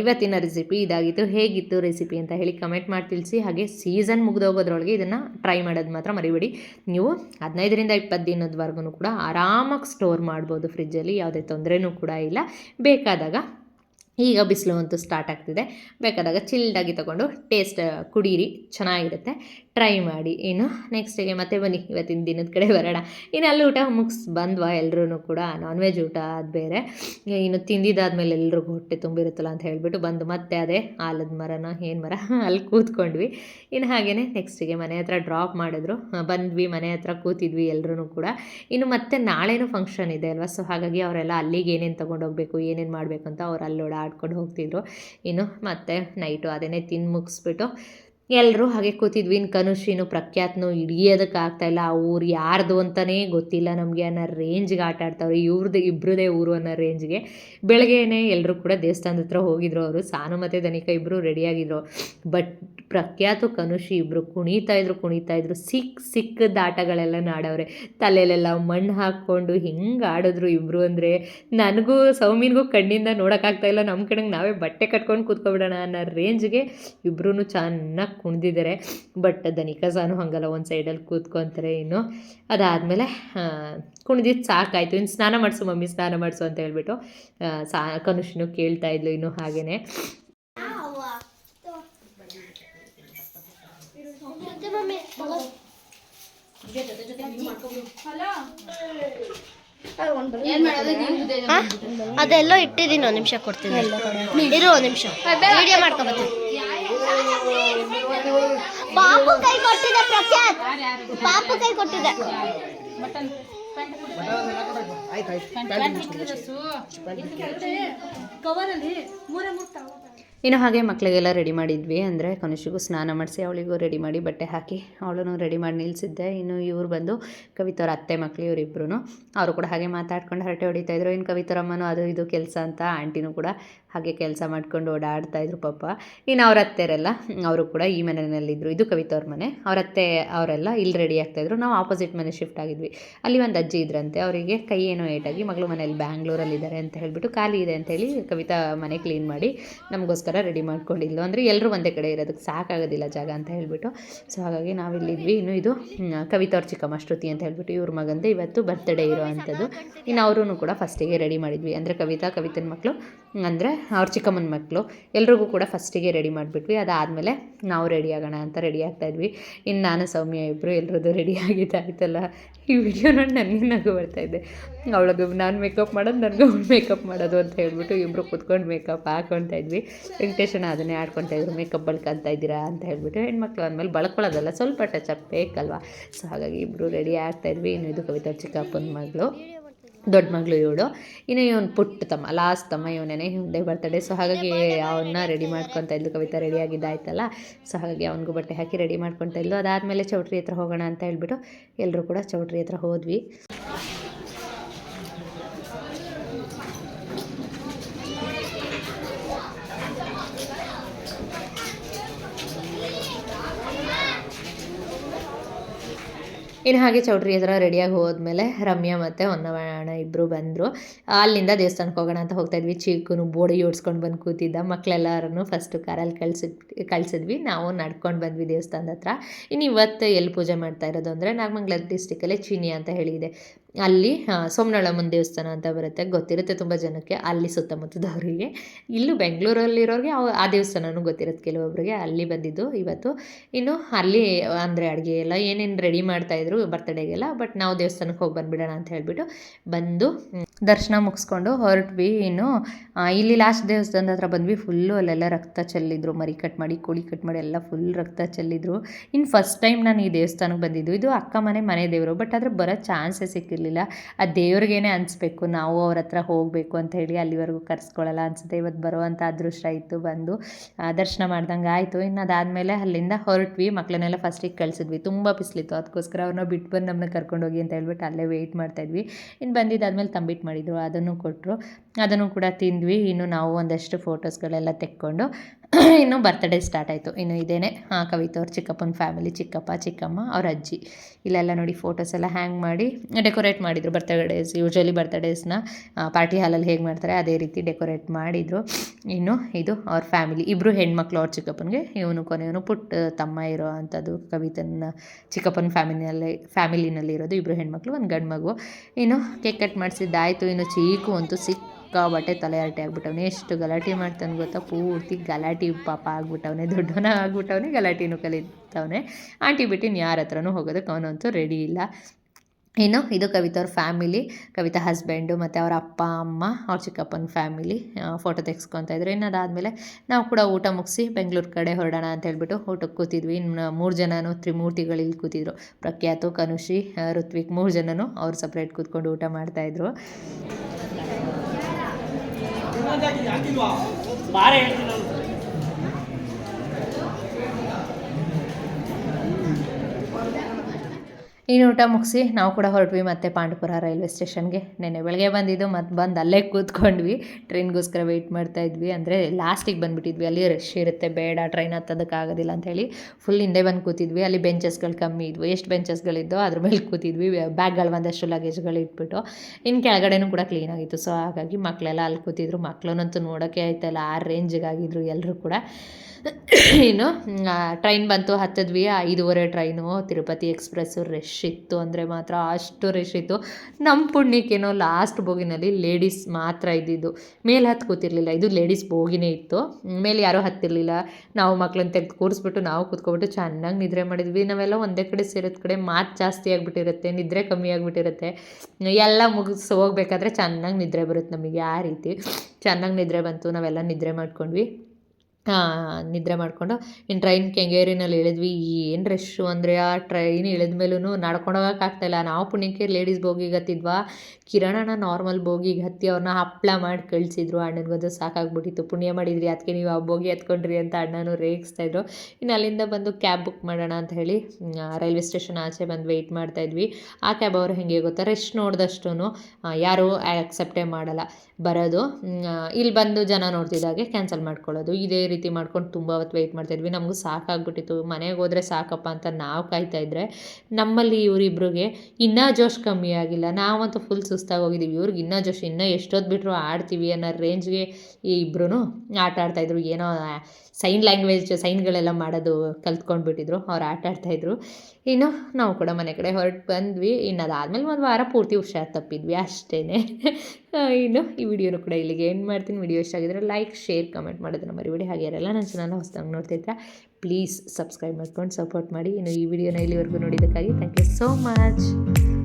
ಇವತ್ತಿನ ರೆಸಿಪಿ ಇದಾಗಿತ್ತು. ಹೇಗಿತ್ತು ರೆಸಿಪಿ ಅಂತ ಹೇಳಿ ಕಮೆಂಟ್ ಮಾಡಿ ತಿಳಿಸಿ. ಹಾಗೆ ಸೀಸನ್ ಮುಗಿದೋಗೋದ್ರೊಳಗೆ ಇದನ್ನು ಟ್ರೈ ಮಾಡೋದು ಮಾತ್ರ ಮರಿಬೇಡಿ. ನೀವು ಹದಿನೈದರಿಂದ ಇಪ್ಪತ್ತು ದಿನದವರೆಗೂ ಕೂಡ ಆರಾಮಾಗಿ ಸ್ಟೋರ್ ಮಾಡ್ಬೋದು ಫ್ರಿಜ್ಜಲ್ಲಿ. ಯಾವುದೇ ತೊಂದರೆನೂ ಕೂಡ ಇಲ್ಲ. ಬೇಕಾದಾಗ ಈಗ ಬಿಸಿಲು ಅಂತೂ ಸ್ಟಾರ್ಟ್ ಆಗ್ತಿದೆ. ಬೇಕಾದಾಗ ಚಿಲ್ಡಾಗಿ ತೊಗೊಂಡು ಟೇಸ್ಟ್ ಕುಡೀರಿ ಚೆನ್ನಾಗಿರುತ್ತೆ. ಟ್ರೈ ಮಾಡಿ ಇನ್ನು ನೆಕ್ಸ್ಟಿಗೆ ಮತ್ತೆ ಬನ್ನಿ, ಇವತ್ತಿನ ದಿನದ ಕಡೆ ಬರೋಣ. ಇನ್ನು ಅಲ್ಲಿ ಊಟ ಮುಗಿಸ್ ಬಂದ್ವಾ ಎಲ್ಲರೂ ಕೂಡ? ನಾನ್ ವೆಜ್ ಊಟ ಅದು ಬೇರೆ. ಇನ್ನು ತಿಂದಿದ್ದಾದ್ಮೇಲೆ ಎಲ್ರಿಗೂ ಹೊಟ್ಟೆ ತುಂಬಿರುತ್ತಲ್ಲ ಅಂತ ಹೇಳಿಬಿಟ್ಟು ಬಂದು ಮತ್ತೆ ಅದೇ ಆಲದ ಮರನ ಏನು ಮರ? ಅಲ್ಲಿ ಕೂತ್ಕೊಂಡ್ವಿ. ಇನ್ನು ಹಾಗೆಯೇ ನೆಕ್ಸ್ಟಿಗೆ ಮನೆ ಹತ್ರ ಡ್ರಾಪ್ ಮಾಡಿದ್ರು. ಬಂದ್ವಿ, ಮನೆ ಹತ್ರ ಕೂತಿದ್ವಿ ಎಲ್ಲರೂ ಕೂಡ. ಇನ್ನು ಮತ್ತೆ ನಾಳೆನೂ ಫಂಕ್ಷನ್ ಇದೆ ಅಲ್ವಾ? ಸೊ ಹಾಗಾಗಿ ಅವರೆಲ್ಲ ಅಲ್ಲಿಗೆ ಏನೇನು ತೊಗೊಂಡೋಗ್ಬೇಕು ಏನೇನು ಮಾಡಬೇಕು ಅಂತ ಅವ್ರು ಅಲ್ಲಿ ಓಡಾಡ್ಕೊಂಡು ಹೋಗ್ತಿದ್ರು. ಇನ್ನು ಮತ್ತೆ ನೈಟು ಅದನ್ನೇ ತಿಂದು ಮುಗಿಸ್ಬಿಟ್ಟು ಎಲ್ಲರೂ ಹಾಗೆ ಕೂತಿದ್ವಿ. ಇನ್ನು ಕನುಷಿನು ಪ್ರಖ್ಯಾತನು ಹಿಡಿಯೋದಕ್ಕೆ ಆಗ್ತಾಯಿಲ್ಲ ಆ ಊರು ಯಾರ್ದು ಅಂತಲೇ ಗೊತ್ತಿಲ್ಲ ನಮಗೆ ಅನ್ನೋ ರೇಂಜ್ಗೆ ಆಟ ಆಡ್ತಾವ್ರೆ. ಇವ್ರದ್ದು ಇಬ್ಬರದೇ ಊರು ಅನ್ನೋ ರೇಂಜ್ಗೆ. ಬೆಳಗ್ಗೆನೇ ಎಲ್ಲರೂ ಕೂಡ ದೇವಸ್ಥಾನದ ಹತ್ರ ಹೋಗಿದ್ರು ಅವರು. ಸಾನು ಮತ್ತು ಧನಿಕ ಇಬ್ಬರು ರೆಡಿಯಾಗಿದ್ರು ಬಟ್ ಪ್ರಖ್ಯಾತು ಕನುಷಿ ಇಬ್ಬರು ಕುಣಿತಾ ಇದ್ರು ಕುಣಿತಾ ಇದ್ರು. ಸಿಕ್ಕ ಸಿಕ್ಕದ ಆಟಗಳೆಲ್ಲ ನಾಡವ್ರೆ. ತಲೆಯಲ್ಲೆಲ್ಲ ಮಣ್ಣು ಹಾಕ್ಕೊಂಡು ಹಿಂಗೆ ಆಡಿದ್ರು ಇಬ್ಬರು ಅಂದರೆ ನನಗೂ ಸೌಮಿನ್ಗೂ ಕಣ್ಣಿಂದ ನೋಡೋಕ್ಕಾಗ್ತಾ ಇಲ್ಲ. ನಮ್ಮ ಕಡೆಗೆ ನಾವೇ ಬಟ್ಟೆ ಕಟ್ಕೊಂಡು ಕೂತ್ಕೊಬಿಡೋಣ ಅನ್ನೋ ರೇಂಜ್ಗೆ ಇಬ್ಬರೂ ಚೆನ್ನಾಗಿ ಕುಣಿದಿದ್ದಾರೆ. ಬಟ್ ದನಿಕಾ ಸಾನು ಹಂಗಲ್ಲ, ಒಂದು ಸೈಡಲ್ಲಿ ಕೂತ್ಕೊತಾರೆ ಇನ್ನು ಅದಾದಮೇಲೆ ಕುಣಿದಿದ್ದು ಸಾಕಾಯಿತು. ಇನ್ನು ಸ್ನಾನ ಮಾಡಿಸು ಮಮ್ಮಿ, ಸ್ನಾನ ಮಾಡಿಸು ಅಂತ ಹೇಳ್ಬಿಟ್ಟು ಸಾ, ಕನುಷಿನೂ ಕೇಳ್ತಾ ಇದ್ಲು ಇನ್ನು ಅದೆಲ್ಲೋ ಇಟ್ಟಿದ್ದೀನಿ ಒಂದು ನಿಮಿಷ ಕೊಡ್ತೀನಿ. ಇರು ಒಂದು ನಿಮಿಷ. ವಿಡಿಯೋ ಮಾಡ್ಕೊಬತ್ತೀನಿ ಪಾಪು ಕೈ ಕೊಟ್ಟಿದೆ ಪ್ರಖ್ಯಾತ್. ಪಾಪು ಕೈ ಕೊಟ್ಟಿದೆ. ಇನ್ನು ಹಾಗೆ ಮಕ್ಕಳಿಗೆಲ್ಲ ರೆಡಿ ಮಾಡಿದ್ವಿ ಅಂದರೆ ಕನುಷಿಗೂ ಸ್ನಾನ ಮಾಡಿಸಿ ಅವಳಿಗೂ ರೆಡಿ ಮಾಡಿ ಬಟ್ಟೆ ಹಾಕಿ ಅವಳನ್ನು ರೆಡಿ ಮಾಡಿ ನಿಲ್ಲಿಸಿದ್ದೆ ಇನ್ನು ಇವರು ಬಂದು ಕವಿತವ್ರ ಅತ್ತೆ ಮಕ್ಕಳು ಇವರಿಬ್ರು ಅವರು ಕೂಡ ಹಾಗೆ ಮಾತಾಡ್ಕೊಂಡು ಹರಟೆ ಹೊಡಿತಾ ಇದ್ರು. ಇನ್ನು ಕವಿತರಮ್ಮನೂ ಅದು ಇದು ಕೆಲಸ ಅಂತ ಆಂಟಿನೂ ಕೂಡ ಹಾಗೆ ಕೆಲಸ ಮಾಡ್ಕೊಂಡು ಓಡಾಡ್ತಾ ಇದ್ರು ಪಾಪ. ಇನ್ನು ಅವ್ರ ಅತ್ತೆರೆಲ್ಲ, ಅವರು ಕೂಡ ಈ ಮನೆಯಲ್ಲಿದ್ದರು ಇದು ಕವಿತಾ ಕವಿತವ್ರ ಮನೆ. ಅವ್ರ ಅತ್ತೆ, ಅವರೆಲ್ಲ ಇಲ್ಲಿ ರೆಡಿ ಆಗ್ತಾಯಿದ್ರು ನಾವು ಆಪೋಸಿಟ್ ಮನೆ ಶಿಫ್ಟ್ ಆಗಿದ್ವಿ. ಅಲ್ಲಿ ಒಂದು ಅಜ್ಜಿ ಇದ್ರಂತೆ. ಅವರಿಗೆ ಕೈ ಏನೋ ಏಟಾಗಿ, ಮಗಳು ಮನೇಲಿ ಬ್ಯಾಂಗ್ಳೂರಲ್ಲಿದ್ದಾರೆ ಅಂತ ಹೇಳಿಬಿಟ್ಟು ಖಾಲಿ ಇದೆ ಅಂತ ಹೇಳಿ ಕವಿತಾ ಮನೆ ಕ್ಲೀನ್ ಮಾಡಿ ನಮಗೋಸ್ಕರ ರೆಡಿ ಮಾಡ್ಕೊಂಡಿಲ್ಲ ಅಂದರೆ ಎಲ್ಲರೂ ಒಂದೇ ಕಡೆ ಇರೋದಕ್ಕೆ ಸಾಕಾಗೋದಿಲ್ಲ ಜಾಗ ಅಂತ ಹೇಳಿಬಿಟ್ಟು. ಸೊ ಹಾಗಾಗಿ ನಾವಿಲ್ಲಿದ್ವಿ ಇನ್ನು ಇದು ಕವಿತಾ ಅವ್ರ ಚಿಕ್ಕಮ್ಮ ಶ್ರುತಿ ಅಂತ ಹೇಳಿಬಿಟ್ಟು ಇವ್ರ ಮಗಂದು ಇವತ್ತು ಬರ್ತ್ಡೇ ಇರೋ ಅಂಥದ್ದು ಇನ್ನು ಅವರೂ ಕೂಡ ಫಸ್ಟಿಗೆ ರೆಡಿ ಮಾಡಿದ್ವಿ. ಅಂದರೆ ಕವಿತಾ, ಕವಿತನ ಮಕ್ಕಳು ಅಂದರೆ ಅವ್ರ ಚಿಕ್ಕಮ್ಮನ ಮಕ್ಕಳು, ಎಲ್ರಿಗೂ ಕೂಡ ಫಸ್ಟಿಗೆ ರೆಡಿ ಮಾಡಿಬಿಟ್ವಿ. ಅದಾದಮೇಲೆ ನಾವು ರೆಡಿ ಆಗೋಣ ಅಂತ ರೆಡಿ ಆಗ್ತಾಯಿದ್ವಿ ಇನ್ನು ನಾನು, ಸೌಮ್ಯ ಇಬ್ಬರು ಎಲ್ರದ್ದು ರೆಡಿ ಆಗಿದ್ದಾಯ್ತಲ್ಲ ಈ ವಿಡಿಯೋ ನೋಡಿ ನನಗೆ ನಗು ಬರ್ತಾಯಿದ್ದೆ ಅವಳಿಗೆ ನಾನು ಮೇಕಪ್ ಮಾಡೋದು, ನನಗೂ ಮೇಕಪ್ ಮಾಡೋದು ಅಂತ ಹೇಳ್ಬಿಟ್ಟು ಇಬ್ಬರು ಕೂತ್ಕೊಂಡು ಮೇಕಪ್ ಹಾಕ್ಕೊತಾ ಇದ್ವಿ. ವೆಂಕಟೇಶನ ಅದನ್ನೇ ಆಡ್ಕೊತಾ ಇದ್ರು ಮೇಕಪ್ ಬಳ್ಕೊತಾ ಇದ್ದೀರಾ ಅಂತ ಹೇಳ್ಬಿಟ್ಟು ಹೆಣ್ಮಕ್ಳು ಅಂದಮೇಲೆ ಬಳ್ಕೊಳ್ಳೋದಲ್ಲ, ಸ್ವಲ್ಪ ಟಚ್ ಅಪ್ ಬೇಕಲ್ವಾ? ಸೊ ಹಾಗಾಗಿ ಇಬ್ಬರು ರೆಡಿ ಆಗ್ತಾಯಿದ್ವಿ ಇನ್ನು ಇದು ಕವಿತಾ ಚಿಕ್ಕಪ್ಪನ ಮಗಳು. ದೊಡ್ಡ ಮಗಳು ಇವಳು. ಇನ್ನು ಇವನು ಪುಟ್ಟ ತಮ್ಮ ಲಾಸ್ಟ್ ತಮ್ಮ ಇವನೇ ಇವಂದೇ ಬರ್ತಡೇ ಸೊ ಹಾಗಾಗಿ ಅವನ್ನ ರೆಡಿ ಮಾಡ್ಕೊತಾ ಇದ್ಲು. ಕವಿತಾ ರೆಡಿ ಆಗಿದ್ದಾಯ್ತಲ್ಲ ಸೊ ಹಾಗಾಗಿ ಅವನಿಗೂ ಬಟ್ಟೆ ಹಾಕಿ ರೆಡಿ ಮಾಡ್ಕೊತಾ ಇದ್ಲು. ಅದಾದಮೇಲೆ ಚೌಟ್ರಿ ಹತ್ರ ಹೋಗೋಣ ಅಂತ ಹೇಳ್ಬಿಟ್ಟು ಎಲ್ಲರೂ ಕೂಡ ಚೌಟ್ರಿ ಹತ್ರ ಹೋದ್ವಿ. ಇನ್ನು ಹಾಗೆ ಚೌಟ್ರಿ ಹತ್ರ ರೆಡಿಯಾಗಿ ಹೋದ್ಮೇಲೆ ರಮ್ಯಾ ಮತ್ತು ಹೊನ್ನವಣ್ಣ ಇಬ್ಬರು ಬಂದರು. ಅಲ್ಲಿಂದ ದೇವಸ್ಥಾನಕ್ಕೆ ಹೋಗೋಣ ಅಂತ ಹೋಗ್ತಾ ಇದ್ವಿ. ಚೀಕುನು ಬೋಡಿ ಓಡಿಸ್ಕೊಂಡು ಬಂದು ಕೂತಿದ್ದ. ಮಕ್ಕಳೆಲ್ಲರೂ ಫಸ್ಟು ಕಾರಲ್ಲಿ ಕಳ್ಸಿದ್, ಕಳಿಸಿದ್ವಿ. ನಾವು ನಡ್ಕೊಂಡು ಬಂದ್ವಿ ದೇವಸ್ಥಾನದ ಹತ್ರ. ಇನ್ನು ಇವತ್ತು ಎಲ್ಲಿ ಪೂಜೆ ಮಾಡ್ತಾ ಇರೋದು ಅಂದರೆ ನಾಗಮಂಗಲ ಡಿಸ್ಟಿಕಲ್ಲೇ ಚೀನಿ ಅಂತ ಹೇಳಿದೆ. ಅಲ್ಲಿ ಸೋಮನಳ್ಳಮ್ಮನ ದೇವಸ್ಥಾನ ಅಂತ ಬರುತ್ತೆ, ಗೊತ್ತಿರುತ್ತೆ ತುಂಬ ಜನಕ್ಕೆ, ಅಲ್ಲಿ ಸುತ್ತಮುತ್ತದವರಿಗೆ. ಇಲ್ಲೂ ಬೆಂಗಳೂರಲ್ಲಿರೋರಿಗೆ ಅವು, ಆ ದೇವಸ್ಥಾನವೂ ಗೊತ್ತಿರುತ್ತೆ ಕೆಲವೊಬ್ಬರಿಗೆ ಅಲ್ಲಿ ಬಂದಿದ್ದು ಇವತ್ತು. ಇನ್ನು ಅಲ್ಲಿ, ಅಂದರೆ ಅಡುಗೆ ಎಲ್ಲ ಏನೇನು ರೆಡಿ ಮಾಡ್ತಾಯಿದ್ರು ಬರ್ತಡೇಗೆಲ್ಲ ಬಟ್ ನಾವು ದೇವಸ್ಥಾನಕ್ಕೆ ಹೋಗಿ ಬಂದುಬಿಡೋಣ ಅಂತ ಹೇಳಿಬಿಟ್ಟು ಬಂದು ದರ್ಶನ ಮುಗಿಸ್ಕೊಂಡು ಹೊರಟ್ವಿ. ಇನ್ನು ಇಲ್ಲಿ ಲಾಸ್ಟ್ ದೇವಸ್ಥಾನದ ಹತ್ರ ಬಂದ್ವಿ ಫುಲ್ಲು ಅಲ್ಲೆಲ್ಲ ರಕ್ತ ಚೆಲ್ಲಿದ್ರು, ಮರಿ ಕಟ್ ಮಾಡಿ, ಕೋಳಿ ಕಟ್ ಮಾಡಿ, ಎಲ್ಲ ಫುಲ್ ರಕ್ತ ಚೆಲ್ಲಿದ್ರು. ಇನ್ನು ಫಸ್ಟ್ ಟೈಮ್ ನಾನು ಈ ದೇವಸ್ಥಾನಕ್ಕೆ ಬಂದಿದ್ದು, ಇದು ಅಕ್ಕ ಮನೆ ಮನೆ ದೇವರು ಬಟ್ ಆದರೆ ಬರೋ ಚಾನ್ಸೇ ಸಿಕ್ಕಿರಲಿಲ್ಲ ಆ ದೇವ್ರಿಗೇನೆ ಅನಿಸ್ಬೇಕು, ನಾವು ಅವ್ರ ಹತ್ರ ಹೋಗಬೇಕು ಅಂತ ಹೇಳಿ ಅಲ್ಲಿವರೆಗೂ ಕರೆಸ್ಕೊಳ್ಳಲ್ಲ ಅನಿಸುತ್ತೆ. ಇವತ್ತು ಬರುವಂಥ ಅದೃಷ್ಟ ಇತ್ತು, ಬಂದು ದರ್ಶನ ಮಾಡ್ದಂಗೆ ಆಯಿತು. ಇನ್ನು ಅದಾದಮೇಲೆ ಅಲ್ಲಿಂದ ಹೊರಟ್ವಿ. ಮಕ್ಕಳನ್ನೆಲ್ಲ ಫಸ್ಟಿಗೆ ಕಳಿಸಿದ್ವಿ. ತುಂಬ ಬಿಸಿಲಿತ್ತು. ಅದಕ್ಕೋಸ್ಕರ ಅವ್ರನ್ನ ಬಿಟ್ಟು ಬಂದು ನಮ್ಮನ್ನ ಕರ್ಕೊಂಡೋಗಿ ಅಂತ ಹೇಳ್ಬಿಟ್ಟು ಅಲ್ಲೇ ವೆಯ್ಟ್ ಮಾಡ್ತಾಯಿದ್ವಿ ಇನ್ನು ಬಂದಿದ್ದಾದ್ಮೇಲೆ ತಂಬಿಟ್ಟು ಮಾಡಿದ್ರು. ಅದನ್ನು ಕೊಟ್ಟರು ಅದನ್ನು ಕೂಡ ತಿಂದ್ವಿ. ಇನ್ನು ನಾವು ಒಂದಷ್ಟು ಫೋಟೋಸ್ಗಳೆಲ್ಲ ತೆಕ್ಕೊಂಡು ಇನ್ನು ಬರ್ತ್ಡೇ ಸ್ಟಾರ್ಟ್ ಆಯಿತು. ಇನ್ನು ಇದೇನೆ. ಹಾಂ, ಕವಿತಾ ಅವ್ರ ಚಿಕ್ಕಪ್ಪನ ಫ್ಯಾಮಿಲಿ ಚಿಕ್ಕಪ್ಪ, ಚಿಕ್ಕಮ್ಮ, ಅವ್ರ ಅಜ್ಜಿ. ಇಲ್ಲೆಲ್ಲ ನೋಡಿ ಫೋಟೋಸ್ ಎಲ್ಲ ಹ್ಯಾಂಗ್ ಮಾಡಿ ಡೆಕೋರೇಟ್ ಮಾಡಿದರು ಬರ್ತಡೇಸ್ ಯೂಶ್ವಲಿ ಬರ್ತಡೇಸ್ನ ಪಾರ್ಟಿ ಹಾಲಲ್ಲಿ ಹೇಗೆ ಮಾಡ್ತಾರೆ ಅದೇ ರೀತಿ ಡೆಕೋರೇಟ್ ಮಾಡಿದರು. ಇನ್ನು ಇದು ಅವ್ರ ಫ್ಯಾಮಿಲಿ ಇಬ್ಬರು ಹೆಣ್ಮಕ್ಳು ಅವ್ರ ಚಿಕ್ಕಪ್ಪನಿಗೆ, ಇವನು ಕೊನೆಯವನು ಪುಟ್ಟ ತಮ್ಮ ಇರೋ ಅಂಥದ್ದು ಕವಿತನ ಚಿಕ್ಕಪ್ಪನ ಫ್ಯಾಮಿಲಿನಲ್ಲಿ ಫ್ಯಾಮಿಲಿನಲ್ಲಿ ಇರೋದು ಇಬ್ಬರು ಹೆಣ್ಮಕ್ಳು, ಒಂದು ಗಂಡು ಮಗು ಇನ್ನು ಕೇಕ್ ಕಟ್ ಮಾಡಿಸಿದ್ದಾಯಿತು. ಇನ್ನು ಚೀಕು ಅಂತೂ ಸಿಕ್ಕಾಬಟ್ಟೆ ತಲೆ ಹರಟೆ ಆಗ್ಬಿಟ್ಟವನೇ. ಎಷ್ಟು ಗಲಾಟೆ ಮಾಡ್ತಾನೆ ಗೊತ್ತಾ? ಪೂರ್ತಿ ಗಲಾಟೆ, ಪಾಪ ಆಗ್ಬಿಟ್ಟವನೆ. ದೊಡ್ಡವನ ಆಗ್ಬಿಟ್ಟವನೆ, ಗಲಾಟೆನೂ ಕಲಿತವನೆ. ಆಂಟಿ ಬಿಟ್ಟಿನ ಯಾರ ಹತ್ರನೂ ಹೋಗೋದಕ್ಕೆ ಅವನಂತೂ ರೆಡಿ ಇಲ್ಲ. ಇನ್ನು ಇದು ಕವಿತಾ ಅವ್ರ ಫ್ಯಾಮಿಲಿ ಕವಿತಾ ಹಸ್ಬೆಂಡು ಮತ್ತು ಅವರ ಅಪ್ಪ, ಅಮ್ಮ, ಅವ್ರ ಚಿಕ್ಕಪ್ಪನ ಫ್ಯಾಮಿಲಿ ಫೋಟೋ ತೆಗೆಸ್ಕೊತಾ ಇದ್ರು. ಇನ್ನು ಅದಾದಮೇಲೆ ನಾವು ಕೂಡ ಊಟ ಮುಗಿಸಿ ಬೆಂಗಳೂರು ಕಡೆ ಹೊರಡೋಣ ಅಂತ ಹೇಳ್ಬಿಟ್ಟು ಊಟಕ್ಕೆ ಕೂತಿದ್ವಿ. ಇನ್ನು ಮೂರು ಜನನೂ ತ್ರಿಮೂರ್ತಿಗಳು ಇಲ್ಲಿ ಕೂತಿದ್ರು. ಪ್ರಖ್ಯಾತು, ಕನುಷಿ ಋತ್ವಿಕ್ ಮೂರು ಜನನೂ ಅವ್ರು ಸಪ್ರೇಟ್ ಕೂತ್ಕೊಂಡು ಊಟ ಮಾಡ್ತಾಯಿದ್ರು ಮಾರೇ ಹೇಳ್ತೀನಿ ಇನ್ನು ಊಟ ಮುಗಿಸಿ ನಾವು ಕೂಡ ಹೊರಟ್ವಿ ಮತ್ತೆ ಪಾಂಡಪುರ ರೈಲ್ವೆ ಸ್ಟೇಷನ್ಗೆ. ನೆನ್ನೆ ಬೆಳಗ್ಗೆ ಬಂದಿದ್ದು ಮತ್ತು ಬಂದು ಅಲ್ಲೇ ಕೂತ್ಕೊಂಡ್ವಿ. ಟ್ರೈನ್ಗೋಸ್ಕರ ವೆಯ್ಟ್ ಮಾಡ್ತಾ ಇದ್ವಿ. ಅಂದರೆ ಲಾಸ್ಟಿಗೆ ಬಂದುಬಿಟ್ಟಿದ್ವಿ. ಅಲ್ಲಿ ರಶ್ ಇರುತ್ತೆ. ಬೇಡ ಟ್ರೈನ್ ಹತ್ತೋದಕ್ಕಾಗೋದಿಲ್ಲ ಅಂತ ಹೇಳಿ ಫುಲ್ ಹಿಂದೆ ಬಂದು ಕೂತಿದ್ವಿ. ಅಲ್ಲಿ ಬೆಂಚಸ್ಗಳು ಕಮ್ಮಿ ಇದ್ವು. ಎಷ್ಟು ಬೆಂಚಸ್ಗಳಿದ್ದೋ ಅದ್ರ ಮೇಲೆ ಕೂತಿದ್ವಿ. ಬ್ಯಾಗ್ಗಳು ಒಂದಷ್ಟು ಲಗೇಜ್ಗಳು ಇಟ್ಬಿಟ್ಟು. ಇನ್ನು ಕೆಳಗಡೆನೂ ಕೂಡ ಕ್ಲೀನ್ ಆಗಿತ್ತು. ಸೊ ಹಾಗಾಗಿ ಮಕ್ಕಳೆಲ್ಲ ಅಲ್ಲಿ ಕೂತಿದ್ರು. ಮಕ್ಕಳನ್ನಂತೂ ನೋಡೋಕ್ಕೆ ಆಯ್ತಲ್ಲ ಆ ರೇಂಜಿಗಾಗಿದ್ರು ಎಲ್ಲರೂ ಕೂಡ. ಇನ್ನು ಟ್ರೈನ್ ಬಂತು, ಹತ್ತಿದ್ವಿ, ಐದೂವರೆ ಟ್ರೈನು, ತಿರುಪತಿ ಎಕ್ಸ್ಪ್ರೆಸ್ಸು ರಶ್ ಇತ್ತು ಅಂದರೆ ಮಾತ್ರ ಅಷ್ಟು ರಶ್ ಇತ್ತು. ನಮ್ಮ ಪುಣ್ಯಕ್ಕೇನೋ ಲಾಸ್ಟ್ ಬೋಗಿನಲ್ಲಿ ಲೇಡೀಸ್ ಮಾತ್ರ ಇದ್ದಿದ್ದು. ಮೇಲೆ ಹತ್ತು ಕೂತಿರ್ಲಿಲ್ಲ, ಇದು ಲೇಡೀಸ್ ಬೋಗಿನೇ ಇತ್ತು. ಮೇಲೆ ಯಾರೂ ಹತ್ತಿರಲಿಲ್ಲ. ನಾವು ಮಕ್ಳನ್ನ ತೆಗೆದು ಕೂರಿಸ್ಬಿಟ್ಟು ನಾವು ಕೂತ್ಕೊಬಿಟ್ಟು ಚೆನ್ನಾಗಿ ನಿದ್ರೆ ಮಾಡಿದ್ವಿ. ನಾವೆಲ್ಲ ಒಂದೇ ಕಡೆ ಸೇರಿದ ಕಡೆ ಮಾತು ಜಾಸ್ತಿ ಆಗಿಬಿಟ್ಟಿರುತ್ತೆ, ನಿದ್ರೆ ಕಮ್ಮಿ ಆಗಿಬಿಟ್ಟಿರುತ್ತೆ. ಎಲ್ಲ ಮುಗಿಸ್ ಹೋಗ್ಬೇಕಾದ್ರೆ ಚೆನ್ನಾಗಿ ನಿದ್ರೆ ಬರುತ್ತೆ ನಮಗೆ ಆ ರೀತಿ. ಚೆನ್ನಾಗಿ ನಿದ್ರೆ ಬಂತು, ನಾವೆಲ್ಲ ನಿದ್ರೆ ಮಾಡ್ಕೊಂಡ್ವಿ. ನಿದ್ರೆ ಮಾಡಿಕೊಂಡು ಇನ್ನು ಟ್ರೈನ್ ಕೆಂಗೇರಿನಲ್ಲಿ ಇಳಿದ್ವಿ ಏನು ರಶ್ಶು ಅಂದರೆ ಆ ಟ್ರೈನ್ ಇಳಿದ ಮೇಲೂ ನಡ್ಕೊಂಡು ಹೋಗೋಕ್ಕಾಗ್ತಾಯಿಲ್ಲ ನಾವು ಪುಣ್ಯಕ್ಕೆ ಲೇಡೀಸ್ ಬೋಗಿಗೆ ಹತ್ತಿದ್ವಾ? ಕಿರಣನ ನಾರ್ಮಲ್ ಬೋಗಿಗೆ ಹತ್ತಿ ಅವ್ರನ್ನ ಹಪ್ಪಳ ಮಾಡಿ ಕಳಿಸಿದ್ರು. ಅಣ್ಣನಿಗದು ಸಾಕಾಗ್ಬಿಟ್ಟಿತ್ತು. ಪುಣ್ಯ ಮಾಡಿದ್ರಿ. ಅದಕ್ಕೆ ನೀವು ಆ ಬೋಗಿ ಹತ್ಕೊಂಡ್ರಿ ಅಂತ ಅಣ್ಣನೂ ರೇಗಿಸ್ತಾಯಿದ್ರು ಇನ್ನು ಅಲ್ಲಿಂದ ಬಂದು ಕ್ಯಾಬ್ ಬುಕ್ ಮಾಡೋಣ ಅಂತ ಹೇಳಿ ರೈಲ್ವೆ ಸ್ಟೇಷನ್ ಆಚೆ ಬಂದು ವೆಯ್ಟ್ ಮಾಡ್ತಾಯಿದ್ವಿ ಆ ಕ್ಯಾಬ್ ಅವರು ಹೇಗೆ ಗೊತ್ತಾ? ರೆಸ್ಟ್ ನೋಡಿದಷ್ಟು ಯಾರೂ ಆಕ್ಸೆಪ್ಟೇ ಮಾಡಲ್ಲ. ಬರೋದು ಇಲ್ಲಿ ಬಂದು ಜನ ನೋಡ್ತಿದ್ದಾಗೆ ಕ್ಯಾನ್ಸಲ್ ಮಾಡ್ಕೊಳ್ಳೋದು. ಇದೇ ರೀತಿ ಮಾಡ್ಕೊಂಡು ತುಂಬ ಹೊತ್ತು ವೆಯ್ಟ್ ಮಾಡ್ತಾಯಿದ್ವಿ ನಮಗೂ ಸಾಕಾಗ್ಬಿಟ್ಟಿತ್ತು. ಮನೆಗೆ ಹೋದರೆ ಸಾಕಪ್ಪ ಅಂತ ನಾವು ಕಾಯ್ತಾ ಇದ್ರೆ ನಮ್ಮಲ್ಲಿ ಇವರಿಬ್ರಿಗೆ ಇನ್ನೂ ಜೋಶ್ ಕಮ್ಮಿ ಆಗಿಲ್ಲ. ನಾವಂತೂ ಫುಲ್ ಸುಸ್ತಾಗಿ ಹೋಗಿದ್ದೀವಿ ಇವ್ರಿಗೆ ಇನ್ನೂ ಜೋಶ್ ಇನ್ನೂ ಎಷ್ಟೊತ್ತು ಬಿಟ್ಟರು ಆಡ್ತೀವಿ ಅನ್ನೋ ರೇಂಜ್ಗೆ ಈ ಇಬ್ಬರೂ ಆಟ ಆಡ್ತಾಯಿದ್ರು ಏನೋ ಸೈನ್ ಲ್ಯಾಂಗ್ವೇಜ್ ಸೈನ್ಗಳೆಲ್ಲ ಮಾಡೋದು ಕಲ್ತ್ಕೊಂಡ್ಬಿಟ್ಟಿದ್ರು, ಅವ್ರು ಆಟ ಆಡ್ತಾಯಿದ್ರು ಇನ್ನು ನಾವು ಕೂಡ ಮನೆ ಕಡೆ ಹೊರಟು ಬಂದ್ವಿ. ಇನ್ನು ಅದಾದಮೇಲೆ ಒಂದು ವಾರ ಪೂರ್ತಿ ಹುಷಾರು ತಪ್ಪಿದ್ವಿ ಅಷ್ಟೇ ಇನ್ನು ಈ ವಿಡಿಯೋನು ಕೂಡ ಇಲ್ಲಿಗೆ ಏನು ಮಾಡ್ತೀನಿ. ವಿಡಿಯೋ ಇಷ್ಟ ಆಗಿದ್ರೆ ಲೈಕ್ ಶೇರ್ ಕಮೆಂಟ್ ಮಾಡೋದನ್ನ ಮರಿಬೇಡಿ. ಹಾಗೆ ಯಾರೆಲ್ಲ ನನ್ನ ಚೆನ್ನಾಗಿ ಹೊಸದಾಗಿ ನೋಡ್ತಿದ್ರೆ ಪ್ಲೀಸ್ ಸಬ್ಸ್ಕ್ರೈಬ್ ಮಾಡ್ಕೊಂಡು ಸಪೋರ್ಟ್ ಮಾಡಿ. ಇನ್ನು ಈ ವಿಡಿಯೋನ ಇಲ್ಲಿವರೆಗೂ ನೋಡಿದ್ದಕ್ಕಾಗಿ ಥ್ಯಾಂಕ್ ಯು ಸೋ ಮಚ್